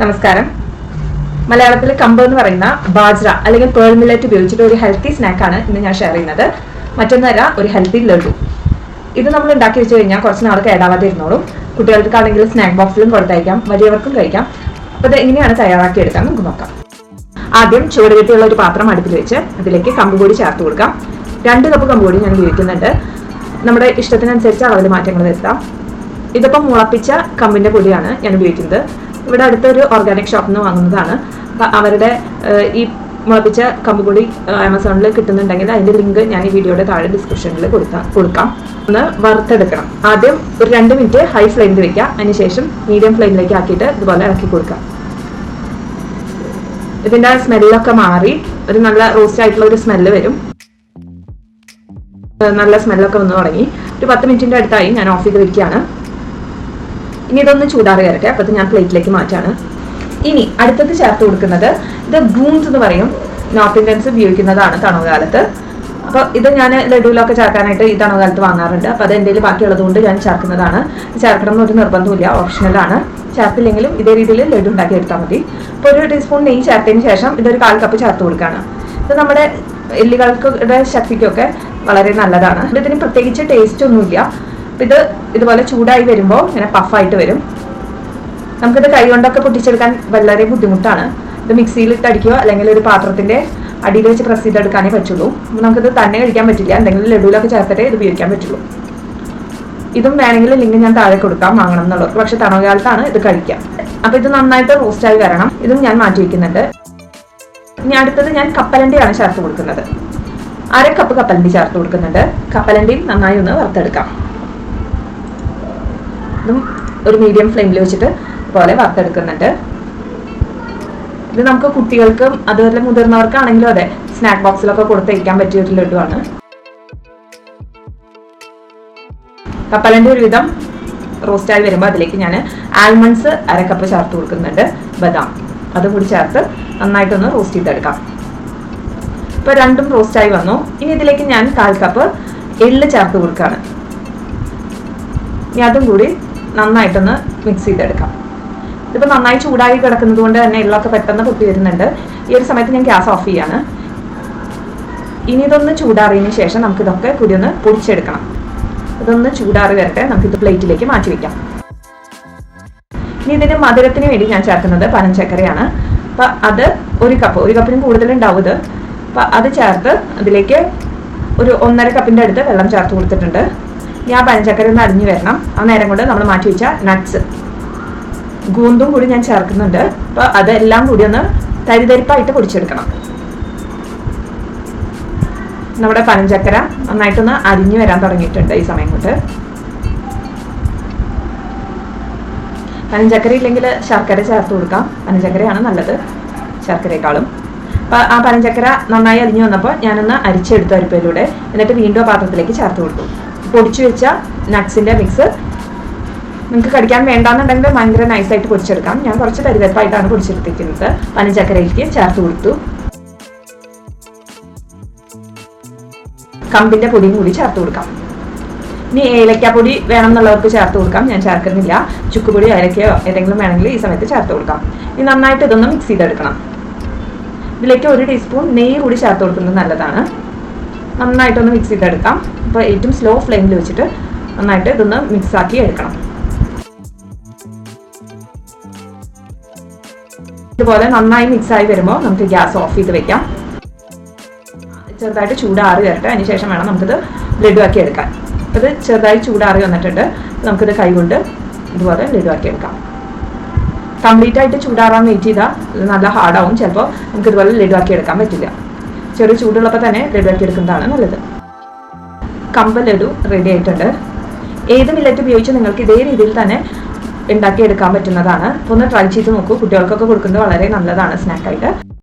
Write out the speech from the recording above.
നമസ്കാരം. മലയാളത്തിൽ കമ്പ് എന്ന് പറയുന്ന ബാജ്ര അല്ലെങ്കിൽ പേൾ മില്ലറ്റ് ഉപയോഗിച്ചിട്ട് ഒരു ഹെൽത്തി സ്നാക്കാണ് ഇന്ന് ഞാൻ ഷെയർ ചെയ്യുന്നത്. മറ്റൊന്നല്ല ഒരു ഹെൽത്തി ലഡു. ഇത് നമ്മൾ ഉണ്ടാക്കി വെച്ച് കഴിഞ്ഞാൽ കുറച്ച് നാൾ കേടാവാതെ ഇരുന്നോളും കുട്ടികൾക്കാണെങ്കിൽ സ്നാക്ക് ബോക്സിലും കൊടുത്തയക്കാം വലിയവർക്കും കഴിക്കാം. അപ്പോൾ ഇത് എങ്ങനെയാണ് തയ്യാറാക്കി എടുക്കാൻ നമുക്ക് നോക്കാം. ആദ്യം ചുവട് കെട്ടിയുള്ള ഒരു പാത്രം അടുപ്പിൽ വെച്ച് അതിലേക്ക് കമ്പ് കൂടി ചേർത്ത് കൊടുക്കാം. രണ്ട് കപ്പ് കമ്പ് കൂടി ഞാൻ ഉപയോഗിക്കുന്നുണ്ട്. നമ്മുടെ ഇഷ്ടത്തിനനുസരിച്ച് അളവിൽ മാറ്റങ്ങൾ വരുത്താം. ഇതിപ്പോൾ മുളപ്പിച്ച കമ്പിന്റെ പൊടിയാണ് ഞാൻ ഉപയോഗിക്കുന്നത്. ഇവിടെ അടുത്തൊരു ഓർഗാനിക് ഷോപ്പിൽ നിന്ന് വാങ്ങുന്നതാണ്. അപ്പം അവരുടെ ഈ മുളപ്പിച്ച കമ്പുപൊടി ആമസോണിൽ കിട്ടുന്നുണ്ടെങ്കിൽ അതിന്റെ ലിങ്ക് ഞാൻ ഈ വീഡിയോയുടെ താഴെ ഡിസ്ക്രിപ്ഷനിൽ കൊടുക്കാം കൊടുക്കാം. ഒന്ന് വറുത്തെടുക്കണം. ആദ്യം ഒരു രണ്ട് മിനിറ്റ് ഹൈ ഫ്ലെയിമിൽ വെക്കാം. അതിനുശേഷം മീഡിയം ഫ്ലെയിമിലേക്ക് ആക്കിയിട്ട് ഇതുപോലെ ഇറക്കി കൊടുക്കാം. ഇതിന്റെ സ്മെല്ലൊക്കെ മാറി. ഒരു നല്ല റോസ്റ്റ് ആയിട്ടുള്ള ഒരു സ്മെല്ല് വരും. നല്ല സ്മെല്ലൊക്കെ വന്ന് തുടങ്ങി. ഒരു പത്ത് മിനിറ്റിന്റെ അടുത്തായി ഞാൻ ഓഫ് ചെയ്ത് ഇനി ഇതൊന്ന് ചൂടാറി വരട്ടെ. അപ്പോൾ ഞാൻ പ്ലേറ്റിലേക്ക് മാറ്റാണ്. ഇനി അടുത്തത് ചേർത്ത് കൊടുക്കുന്നത് ഇത് ഗൂൺസ് എന്ന് പറയും. നോർത്ത് ഇന്ത്യൻസ് ഉപയോഗിക്കുന്നതാണ് തണുവുകാലത്ത് അപ്പോൾ ഇത് ഞാൻ ലഡുവിലൊക്കെ ചേർക്കാനായിട്ട് ഈ തണുവുകാലത്ത് വാങ്ങാറുണ്ട്. അപ്പോൾ അത് എന്റെ ബാക്കിയുള്ളത് കൊണ്ട് ഞാൻ ചേർക്കുന്നതാണ്. ചേർക്കണം എന്നൊരു നിർബന്ധമില്ല ഓപ്ഷണലാണ് ചേർത്തില്ലെങ്കിലും ഇതേ രീതിയിൽ ലഡു ഉണ്ടാക്കി എടുത്താൽ മതി. അപ്പോൾ ഒരു ടീസ്പൂൺ നെയ്യ് ചേർത്തതിന് ശേഷം ഇതൊരു കാൽ കപ്പ് ചേർത്ത് കൊടുക്കുകയാണ്. ഇത് നമ്മുടെ എല്ലുകൾക്കുടെ ശക്തിക്കൊക്കെ വളരെ നല്ലതാണ്. ഇതിന് പ്രത്യേകിച്ച് ടേസ്റ്റ് ഒന്നുമില്ല. ഇത് ഇതുപോലെ ചൂടായി വരുമ്പോൾ ഇങ്ങനെ പഫായിട്ട് വരും. നമുക്കിത് കൈ കൊണ്ടൊക്കെ പൊട്ടിച്ചെടുക്കാൻ വളരെ ബുദ്ധിമുട്ടാണ്. ഇത് മിക്സിയിൽ ഇട്ട് അടിക്കുക അല്ലെങ്കിൽ ഒരു പാത്രത്തിന്റെ അടിയിൽ വെച്ച് പ്രസ് ചെയ്തെടുക്കാനേ പറ്റുള്ളൂ. നമുക്കിത് തന്നെ കഴിക്കാൻ പറ്റില്ല. എന്തെങ്കിലും ലഡുവിലൊക്കെ ചേർത്തിട്ടേ ഇത് ഉപയോഗിക്കാൻ പറ്റുള്ളൂ. ഇതും വേണമെങ്കിൽ ലിങ്ക് ഞാൻ താഴെ കൊടുക്കാം. വാങ്ങണം എന്നുള്ളവർക്ക്. പക്ഷെ തണുകാലത്താണ് ഇത് കഴിക്കാം അപ്പോൾ ഇത് നന്നായിട്ട് റോസ്റ്റായി വരണം. ഇതും ഞാൻ മാറ്റി വയ്ക്കുന്നുണ്ട് ഇനി അടുത്തത് ഞാൻ കപ്പലണ്ടിയാണ് ചേർത്ത് കൊടുക്കുന്നത്. അര കപ്പ് കപ്പലണ്ടി ചേർത്ത് കൊടുക്കുന്നുണ്ട്. കപ്പലണ്ടിയും നന്നായി ഒന്ന് വറുത്തെടുക്കാം. ഇതും ഒരു മീഡിയം ഫ്ലെയിമിൽ വെച്ചിട്ട് പോലെ വറുത്തെടുക്കുന്നുണ്ട്. ഇത് നമുക്ക് കുട്ടികൾക്കും അതുപോലെ മുതിർന്നവർക്കാണെങ്കിലും അതെ സ്നാക്ക് ബോക്സിലൊക്കെ കൊടുത്തയക്കാൻ പറ്റിയ ഒരു ലഡുവാണ്. കപ്പലണ്ടി ഒരുവിധം റോസ്റ്റായി വരുമ്പോൾ അതിലേക്ക് ഞാൻ ആൽമണ്ട്സ് അര കപ്പ് ചേർത്ത് കൊടുക്കുന്നുണ്ട് ബദാം. അതും കൂടി ചേർത്ത് നന്നായിട്ടൊന്ന് റോസ്റ്റ് ചെയ്തെടുക്കാം. ഇപ്പൊ രണ്ടും റോസ്റ്റായി വന്നു. ഇനി ഇതിലേക്ക് ഞാൻ കാൽ കപ്പ് എള്ള് ചേർത്ത് കൊടുക്കുകയാണ്. ഇനി അതും കൂടി നന്നായിട്ടൊന്ന് മിക്സ് ചെയ്തെടുക്കാം. ഇതിപ്പോൾ നന്നായി ചൂടായി കിടക്കുന്നത് കൊണ്ട് തന്നെ എള്ളൊക്കെ പെട്ടെന്ന് പൊട്ടി വരുന്നുണ്ട്. ഈ ഒരു സമയത്ത് ഞാൻ ഗ്യാസ് ഓഫ് ചെയ്യാണ്. ഇനി ഇതൊന്ന് ചൂടാറിയതിന് ശേഷം നമുക്ക് ഇതൊക്കെ കൂടി ഒന്ന് പൊടിച്ചെടുക്കണം. ഇതൊന്ന് ചൂടാറി വരട്ടെ. നമുക്കിത് പ്ലേറ്റിലേക്ക് മാറ്റി വെക്കാം. ഇനി ഇതിന് മധുരത്തിന് വേണ്ടി ഞാൻ ചേർക്കുന്നത് പനഞ്ചക്കരയാണ്. അപ്പം അത് ഒരു കപ്പ് ഒരു കപ്പിന് കൂടുതൽ ഇത്. അപ്പം അത് ചേർത്ത് അതിലേക്ക് ഒരു ഒന്നര കപ്പിന്റെ അടുത്ത് വെള്ളം ചേർത്ത് കൊടുത്തിട്ടുണ്ട്. ഇനി പഞ്ചക്കറി ഒന്ന് അടിഞ്ഞു വരണം. ആ നേരം കൊണ്ട് നമ്മൾ മാറ്റി വെച്ച നട്ട്സ് ഗൂന്തും കൂടി ഞാൻ ചേർക്കുന്നുണ്ട്. അപ്പോൾ അതെല്ലാം കൂടി ഒന്ന് തരിതരിപ്പായിട്ട് പൊടിച്ചെടുക്കണം. നമ്മുടെ പനഞ്ചക്കര നന്നായിട്ടൊന്ന് അരിഞ്ഞു വരാൻ തുടങ്ങിയിട്ടുണ്ട് ഈ സമയം കൊണ്ട്. പനഞ്ചക്കര ഇല്ലെങ്കിൽ ശർക്കര ചേർത്ത് കൊടുക്കാം. പനഞ്ചക്കരയാണ് നല്ലത് ശർക്കരയെക്കാളും. അപ്പൊ ആ പനഞ്ചക്കര നന്നായി അരിഞ്ഞു വന്നപ്പോൾ ഞാനൊന്ന് അരിച്ചെടുത്തു അരിപ്പയിലൂടെ. എന്നിട്ട് വീണ്ടും ആ പാത്രത്തിലേക്ക് ചേർത്ത് കൊടുത്തു. പൊടിച്ചു വെച്ച നട്ട്സിന്റെ മിക്സ് നിങ്ങൾക്ക് കടിക്കാൻ വേണ്ടാന്നുണ്ടെങ്കിൽ ഭയങ്കര നൈസായിട്ട് പൊടിച്ചെടുക്കാം. ഞാൻ കുറച്ച് തരിതരിപ്പായിട്ടാണ് പൊടിച്ചെടുത്തിരിക്കുന്നത്. പനഞ്ചക്കരയിലേക്ക് ചേർത്ത് കൊടുത്തു. കമ്പിന്റെ പൊടിയും കൂടി ചേർത്ത് കൊടുക്കാം. ഇനി ഏലക്കാപ്പൊടി വേണം എന്നുള്ളവർക്ക് ചേർത്ത് കൊടുക്കാം. ഞാൻ ചേർക്കുന്നില്ല. ചുക്കുപൊടി ഏലക്കയോ ഏതെങ്കിലും വേണമെങ്കിൽ ഈ സമയത്ത് ചേർത്ത് കൊടുക്കാം. ഇനി നന്നായിട്ട് ഇതൊന്ന് മിക്സ് ചെയ്തെടുക്കണം. ഇതിലേക്ക് ഒരു ടീസ്പൂൺ നെയ്യ് കൂടി ചേർത്ത് കൊടുക്കുന്നത് നല്ലതാണ്. നന്നായിട്ടൊന്ന് മിക്സ് ചെയ്തെടുക്കാം. അപ്പോൾ ഏറ്റവും സ്ലോ ഫ്ലെയിമിൽ വെച്ചിട്ട് നന്നായിട്ട് ഇതൊന്ന് മിക്സ് ആക്കി എടുക്കണം. ഇതുപോലെ നന്നായി മിക്സ് ആയി വരുമ്പോൾ നമുക്ക് ഗ്യാസ് ഓഫ് ചെയ്ത് വെക്കാം. ചെറുതായിട്ട് ചൂടാറി വരട്ടെ. അതിനുശേഷം വേണം നമുക്കിത് ലഡുവാക്കി എടുക്കാൻ. ഇത് ചെറുതായി ചൂടാറി വന്നിട്ടുണ്ട്. നമുക്കിത് കൈകൊണ്ട് ഇതുപോലെ ലഡുവാക്കി എടുക്കാം. കംപ്ലീറ്റ് ആയിട്ട് ചൂടാറാൻ വെയിറ്റ് ചെയ്താൽ നല്ല ഹാർഡാവും ചിലപ്പോൾ നമുക്ക് ഇതുപോലെ ലഡുവാക്കി എടുക്കാൻ പറ്റില്ല. ചെറിയ ചൂടുള്ളപ്പോൾ തന്നെ റെഡിയാക്കി എടുക്കുന്നതാണ് നല്ലത്. കമ്പ ലഡു റെഡി ആയിട്ടുണ്ട്. ഏത് മില്ലറ്റ് ഉപയോഗിച്ച് നിങ്ങൾക്ക് ഇതേ രീതിയിൽ തന്നെ ഉണ്ടാക്കി എടുക്കാൻ പറ്റുന്നതാണ്. ഒന്ന് ട്രൈ ചെയ്ത് നോക്കൂ. കുട്ടികൾക്കൊക്കെ കൊടുക്കുന്നത് വളരെ നല്ലതാണ് സ്നാക്കായിട്ട്